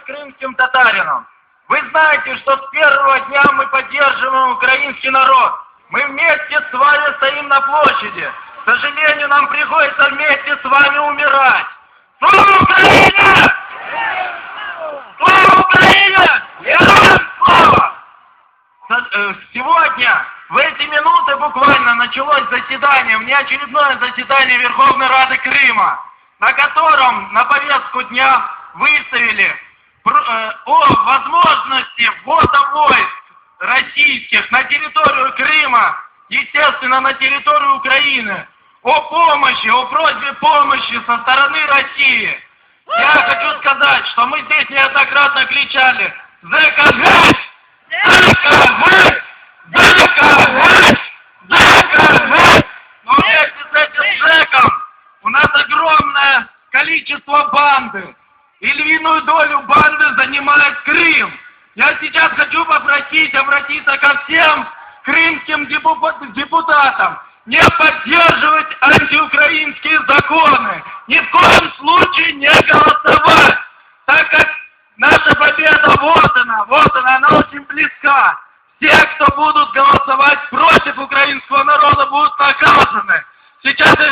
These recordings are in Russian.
крымским татарином. Вы знаете, что с первого дня мы поддерживаем украинский народ. Мы вместе с вами стоим на площади. К сожалению, нам приходится вместе с вами умирать. Слава Украине! Слава Украине! Героям слава! Э, Сегодня, в эти минуты буквально началось заседание, внеочередное заседание Верховной Рады Крыма, на котором на повестку дня выставили о возможности ввода войск российских на территорию Крыма, естественно, на территорию Украины, о помощи, о просьбе помощи со стороны России. Я хочу сказать, что мы здесь неоднократно кричали «ЗКГ! ЗКГ! ЗКГ! ЗКГ!» Но вместе с этим ЗЭКом у нас огромное количество банды. И львиную долю банды занимает Крым. Я сейчас хочу попросить обратиться ко всем крымским депу- депутатам не поддерживать антиукраинские законы, ни в коем случае не голосовать, так как наша победа вот она, вот она, она очень близка. Все, кто будут голосовать против украинского народа, будут наказаны. Сейчас я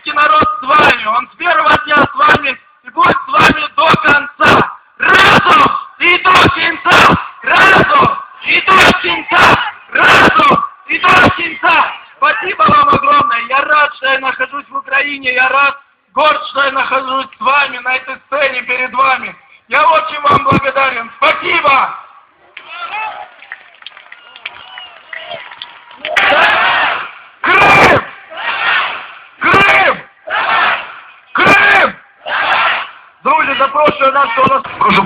Крымский народ с вами, он с первого дня с вами и будет с вами до конца. Разум и до конца! Разум и до конца! Разум и до конца! Спасибо вам огромное. Я рад, что я нахожусь в Украине. Я рад, горд, что я нахожусь с вами на этой сцене перед вами. Я очень вам благодарен. Спасибо! Друзі, запрошую нас. Прошу